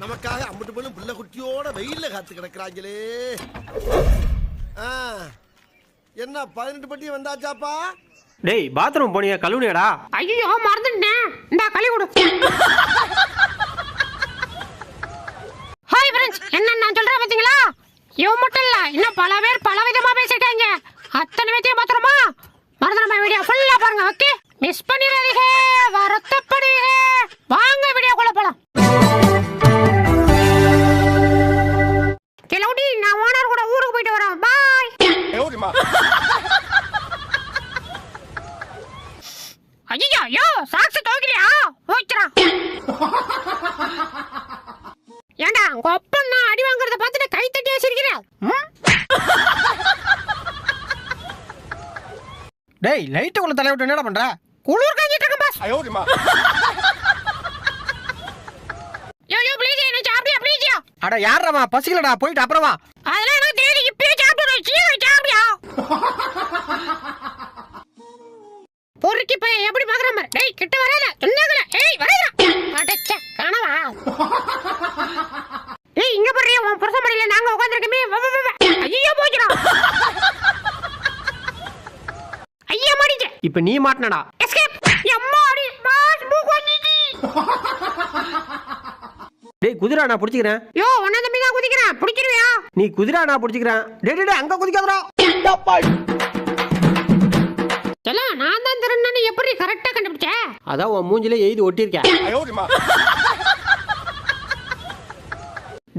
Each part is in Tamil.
நமக்காக அம்பட்டு போலும் புள்ள குட்டியோட வெயில்ல காத்து கிடக்குறாங்களே. ஆ, என்ன பதினெட்டு பட்டி வந்தாச்சாப்பா? டேய் பாத்ரூம் போனியா கழுவுனியாடா. ஐயோ மறந்துட்டேன். இந்த களி கொடு. ஹாய் ஃப்ரெண்ட்ஸ் என்ன நான் சொல்றேன் பாத்தீங்களா? இவன் மட்டும் இல்ல இன்னும் பல பேர் பல விதமா பேசிருக்காங்க அத்தனை பேத்தையும் மாத்திரமா மறந்துடாம வீடியோ ஃபுல்லா பாருங்க ஓகே மிஸ் பண்ணிடாதீங்க. டேய் லைட்டு உள்ள தலை விட்டு என்னடா பண்ற? குளிர் காஞ்சிட்டு இருக்கேன் பாஸ் யோ யோ ப்ளீஸ் என்ன சாப்பிடியா ப்ளீஸ் அட யாரம்மா பசிக்கலடா போயிட்டு அப்புறம் வா. அதெல்லாம் எனக்கு தெரியும் இப்பயே சாப்பிடுறோம் சீக்கிரம் சாப்பிடியா பொறுக்கி பையன் எப்படி பாக்குற மாதிரி டேய் கிட்ட வராத. சொன்னாங்கல ஏய் வராதா அடச்சே கனவா? ஏய் இங்க போறிய உன் புருஷ மடியில நாங்க உட்கார்ந்திருக்கமே. ஐயோ போச்சுடா ஐயா மாடிச்சே இப்போ நீ மாட்டினடா. டேய் குதிரா நான் பிடிச்சிக்கிறேன். யோ உன்ன தம்பி தான் குதிக்கிறேன். பிடிச்சிருவியா? நீ குதிரா நான் பிடிச்சிக்கிறேன். டேய் டேய், அங்க குதிக்காதடா. எல்லாம் நான் தான் திருநன்னு எப்படி கரெக்டா கண்டுபிடிச்ச? அதான் உன் மூஞ்சில எழுதி ஒட்டியிருக்கேன்.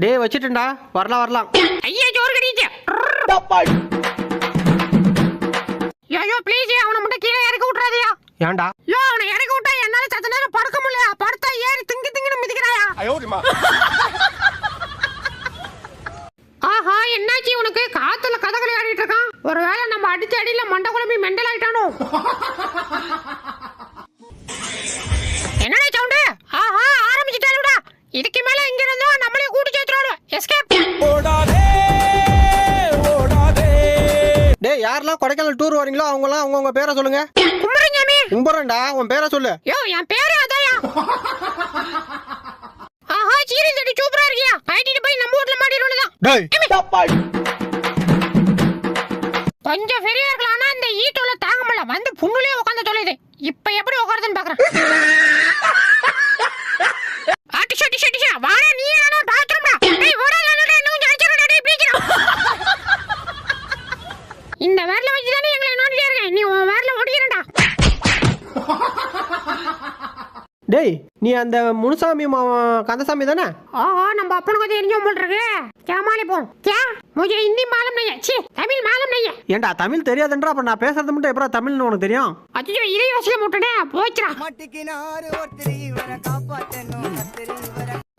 டேய் வச்சிட்டேன்டா. வரலாம் வரலாம். ஐயா ஜோர் கடிச்சு ஏன்டா? யோ அவனை இறக்கி விட்டா என்னால சத்த நேரம் படுக்க முடியல படுத்தா ஏறி திங்கு திங்குன்னு மிதிக்கிறாயா? ஆஹா என்னாச்சு உனக்கு? காத்துல கதகளி ஆடிட்டு இருக்கான். ஒருவேளை நம்ம அடிச்ச அடியில மண்டை குழம்பி மெண்டல் ஆயிட்டானோ? என்னடா சவுண்டு? ஆஹா ஆரம்பிச்சிட்டாலுடா இதுக்கு மேல இங்க இருந்தோம் நம்மளே கூட்டி சேர்த்துறாரு எஸ்கேப் டேய் யாரெல்லாம் கொடைக்கானல் டூர் வரீங்களோ அவங்கலாம் அவங்கவுங்க பேரை சொல்லுங்க. கும்பரஞ்சாமி கும்புறேன்டா உன் பேரை சொல்லு. யோ என் பேரு அதாயா. ஆஹா சீரியல் செடி சூப்பரா இருக்கியா? ஐடிட்டு போய் நம்ம ஊர்ல மாட்டிடுவதுதான் டேய். கொஞ்சம் பெரியா இருக்கலாம் ஆனா இந்த ஈட்டோல தாங்க முடியல வந்து புண்ணுலயே உட்காந்து தொலையுது. இப்ப எப்படி உட்காருதுன்னு பாக்குறேன் ஆட்டிஷா டிஷா டிஷா வாடா நீ என்ன பாத்ரூம்டா டேய் வாடா நானடா இன்னும் கொஞ்சம் அடிச்சிரடா டேய் ப்ளீஸ்டா இந்த வேர்ல வச்சு தானே எங்களை நோண்டிட்டே இருக்கேன் நீ உன் வேர்ல ஓடிக்கிறடா டேய் நீ அந்த முனுசாமி மாவன் கந்தசாமி தானே? ஓஹோ நம்ம அப்பனுக்கு தெரிஞ்ச போல் இருக்கு கேமாலி போ. கே முஜே ஹிந்தி மாலும் நையா சி தமிழ் மாலும் நையா ஏண்டா தமிழ் தெரியாதுன்றா அப்ப நான் பேசுறது மட்டும் எப்பறா தமிழ்னு உனக்கு தெரியும்? அச்சோ இதே யோசிக்க முட்டனே போச்சுடா. மாட்டிக்கினாரு ஒருத்தர் இவரை காப்பாத்தணும்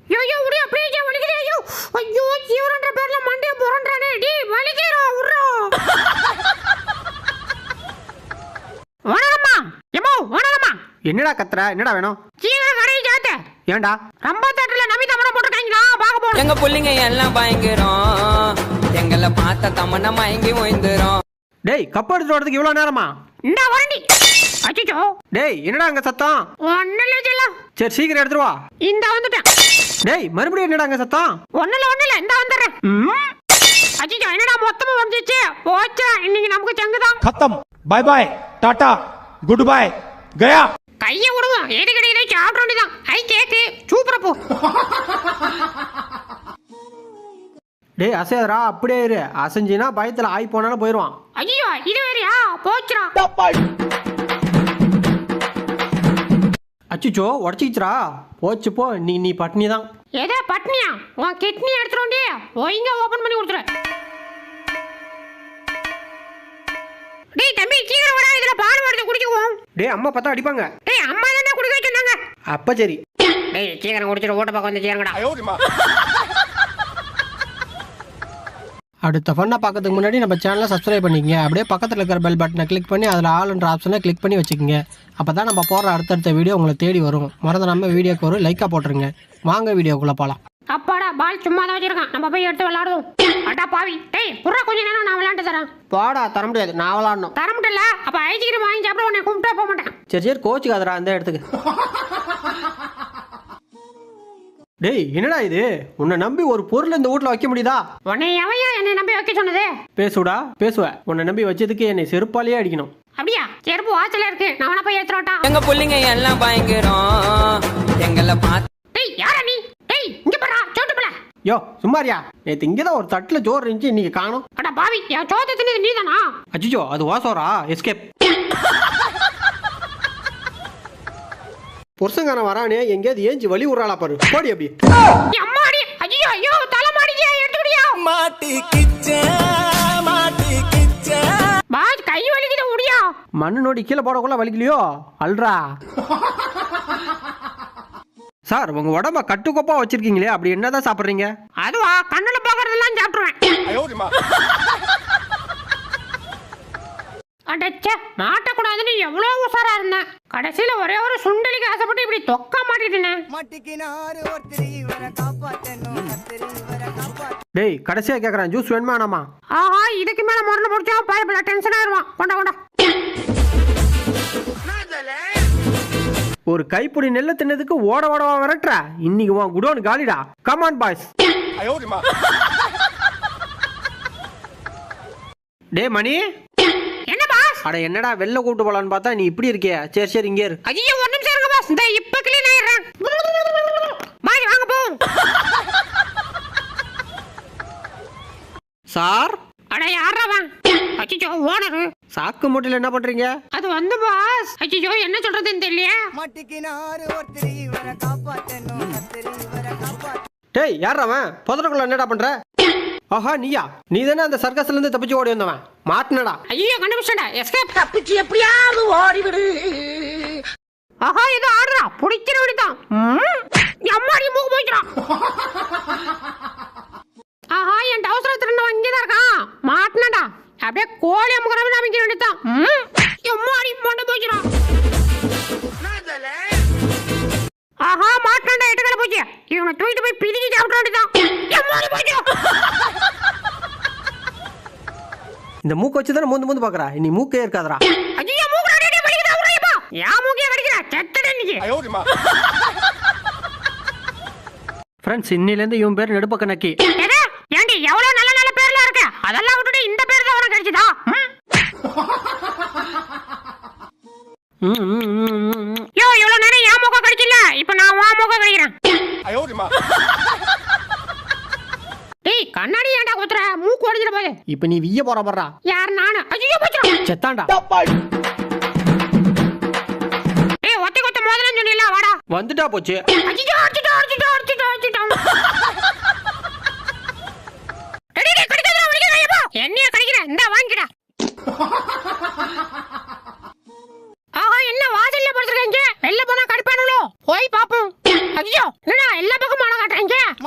ஐயோ ஐயோ உடைய அப்படியே கே வலிக்குது ஐயோ. ஐயோ ஜீவன்ற பேர்ல மண்டைய போறன்றானே டேய் வலிக்குதுடா உர்றா வணக்கம்மா. எம்மா வணக்கம்மா. என்னடா கத்துற? என்னடா வேணும்? ஏன்டா ரொம்ப தேட்டர்ல நமிதா மரம் போட்டுருக்காங்களா பாக்க போறோம் எங்க புள்ளிங்க எல்லாம் பயங்கரம். எங்கள பார்த்த தமன மயங்கி ஓய்ந்துரும். டேய் கப் எடுத்து வரதுக்கு இவ்வளவு நேரமா? இந்த வரண்டி. அச்சோ டேய் என்னடா அங்க சத்தம்? ஒண்ணு இல்ல சரி சீக்கிரம் எடுத்துட்டு வா. இந்த வந்துட்டேன். டேய் மறுபடியும் என்னடா அங்க சத்தம்? ஒண்ணு ஒண்ணுல ஒண்ணு இல்ல. இந்த வந்துறேன் அச்சோ என்னடா மொத்தமா வந்துச்சு? போச்சா இன்னைக்கு நமக்கு சங்குதான். கத்தம் bye bye. Tata. Good bye. Gaya. கைய விடுங்க. ஏடி கடையில சாப்பிட வேண்டியதான் ஐ கேக்கு. சூப்பரா போ. டேய் அசையாதடா. அப்படியே இரு. அசைஞ்சினா பயத்துல ஆய் போனாலும் போயிடுவான் ஐயோ இது வேறயா? போச்சுடா. அச்சுச்சோ உடச்சிக்கிச்சுரா போச்சு போ. நீ நீ பட்னி தான் எதா பட்னியா? உன் கிட்னி எடுத்துட்டு ஒய்ங்க ஓபன் பண்ணி கொடுத்துரு. டேய் தம்பி சீக்கிரம் வாடா. இதுல பால் வருது குடிச்சுக்குவோம். டேய் அம்மா பார்த்தா அடிப்பாங்க டேய் அம்மா தானே குடிக்க சொன்னாங்க அப்ப சரி. டேய் சீக்கிரம் குடிச்சிட்டு ஓட்ட பக்கம் வந்து சேருங்கடா. அடுத்த ஃபன்னா பார்க்கறதுக்கு முன்னாடி நம்ம சேனலை சப்ஸ்கிரைப் பண்ணிக்கங்க. அப்படியே பக்கத்தில் இருக்கிற பெல் பட்டனை கிளிக் பண்ணி அதில் ஆல்ன்ற ஆப்ஷனை கிளிக் பண்ணி வச்சுக்கோங்க. அப்போ தான் நம்ம போடுற அடுத்தடுத்த வீடியோ உங்களை தேடி வரும். மறந்து நம்ம வீடியோக்கு ஒரு லைக்காக போட்டுருங்க. வாங்க வீடியோக்குள்ளே போகலாம் அப்பாடா பால் சும்மா தான் வச்சிருக்கான். நம்ம போய் எடுத்து விளையாடுவோம். அடா பாவி. டேய் புறா கொஞ்ச நேரம் நான் விளையாண்டு தரேன். பாடா தர முடியாது. நான் விளாடணும் தர முடியல. அப்ப ஐஸ்கிரீம் வாங்கி சாப்பிட உன்னை கூப்பிட்டே போக மாட்டேன். சரி சரி கோச்சுக்காதடா அந்த இடத்துக்கு. டேய் என்னடா இது? உன்னை நம்பி ஒரு பொருள் இந்த வீட்ல வைக்க முடியுதா? உன்னை எவையா என்னை நம்பி வைக்க சொன்னது? பேசுடா பேசுவ. உன்னை நம்பி வச்சதுக்கு என்னை செருப்பாலேயே அடிக்கணும். அப்படியா? செருப்பு வாசல்ல இருக்கு. நான் வேணா போய் எடுத்துட்டு? எங்க புள்ளைங்க எல்லாம் பயங்கரம். எங்களை பார்த்து டேய் யாரா நீ? டேய் இங்க பாரா சோட்டு போல யோ சும்மாரியா நேற்று இங்கே தான் ஒரு தட்டில் சோறு இருந்துச்சு இன்னைக்கு காணும். அட பாவி என் சோத்தை தின்னது நீதானா? அச்சிச்சோ அது வாசோரா எஸ்கேப். புருஷங்காரன் வரானே எங்கேயாவது ஏஞ்சி வழி விட்றாளா பாரு. போடி அப்படி. மண்ணு நோடி கீழே போடக்குள்ள வலிக்கலையோ? அல்றா. சார் உங்க உடம்ப கட்டுக்கோப்பா வச்சிருக்கீங்களே அப்படி என்னதான் சாப்பிட்றீங்க? அதுவா கண்ணுல பாக்குறதெல்லாம் சாப்பிட்டுருவேன். அடச்சே மாட்டக்கூடாதுன்னு எவ்வளவு உஷாரா இருந்தேன். கடைசியில ஒரே ஒரு சுண்டலிக்கு ஆசைப்பட்டு இப்படி தொக்கா மாட்டிட்டேனே மாட்டிக்கினாரு ஒருத்தர் இவரை காப்பாத்தணும். இவரை காப்பாத்த டேய் கடைசியா கேக்குறேன் ஜூஸ் வேணுமா வேணாமா ஆஹா இதுக்கு மேல முரண முடிச்சா பயப்பட டென்ஷன் ஆயிருவான். கொண்டா கொண்டா. ஒரு கைப்பிடி நெல்லை தின்னதுக்கு ஓட ஓடவா விரட்டுற. இன்னைக்கு உன் குடோன் காலிடா. கமான் பாய்ஸ் டே மணி. அட என்னடா வெளில கூட்டு போலான்னு பார்த்தா நீ இப்படி இருக்கிய. சரி சரி இங்கே இரு. ஐயோ ஒரு நிமிஷம் இருங்க பாஸ் இந்த இப்ப கிளீன் ஆயிடுறேன் பாய் வாங்க போ சார்? அட யாரவன் அச்சிச்சோ ஓனரு. சாக்கு மூட்டையில் என்ன பண்றீங்க? அது வந்து பாஸ் அச்சிச்சோ என்ன சொல்றதுன்னு தெரியலையே. மாட்டிக்கினாரு ஒருத்தர் இவரை காப்பாத்தணும் டேய் யார் அவன்? புதருக்குள்ள என்னடா பண்ற? ஆஹா நீயா? நீ தானே அந்த சர்க்கஸ்ல இருந்து தப்பிச்சு ஓடி வந்தவன். மாட்டினடா. ஐயோ கண்டுபிடிச்சடா எஸ்கேப் தப்பிச்சு எப்படியாவது ஓடிவிடு. ஆஹா இது ஆடுறா பிடிக்கிற விடுதான் அம்மாடி மூக்கு போய்க்கிறான். இந்த மூக்கு வச்சு தானே மூந்து மூந்து பாக்குறா இனி மூக்கே இருக்காதடா. ஐயோ மூக்கு அடி அடி வலிக்குதா உரையப்பா யா மூக்கே கடிக்கிறா செத்தட இன்னைக்கு. ஃப்ரெண்ட்ஸ் இன்னிலேருந்து இவன் பேர் நெடுப்பக்க நக்கி ஏண்டி எவ்வளவு நல்ல நல்ல பேர்ல இருக்கு? அதெல்லாம் விட்டுட்டு இந்த பேர் தான் உனக்கு கிடைச்சதா? ம், ம். யோ இவ்வளவு நேரம் என் முகம் கடிக்கல இப்ப நான் உன் முகம் கடிக்கிறேன் டேய் கண்ணாடி ஏன்டா குத்துற மூக்கு உடைஞ்சிட போகுது இப்ப நீ விய போற போறா யார்? நானு. ஐயோ போச்சுடும் செத்தாண்டா டேய் ஒத்தை கொத்த முதல்ல சொன்னீங்களா வாடா. வந்துட்டா போச்சு. அடிச்சிட்டோம் டேய் டேய் கடிக்காதடா வலிக்குதா என்னைய கடிக்கிற? இந்த வாங்கிடா ஆஹா என்ன வாசல்ல படுத்துருக்கீங்க வெளில போனா கடிப்பானுங்களோ போய் பாப்போம் ஐயோ என்னடா எல்லா பக்கமும் மழை காட்டுறீங்க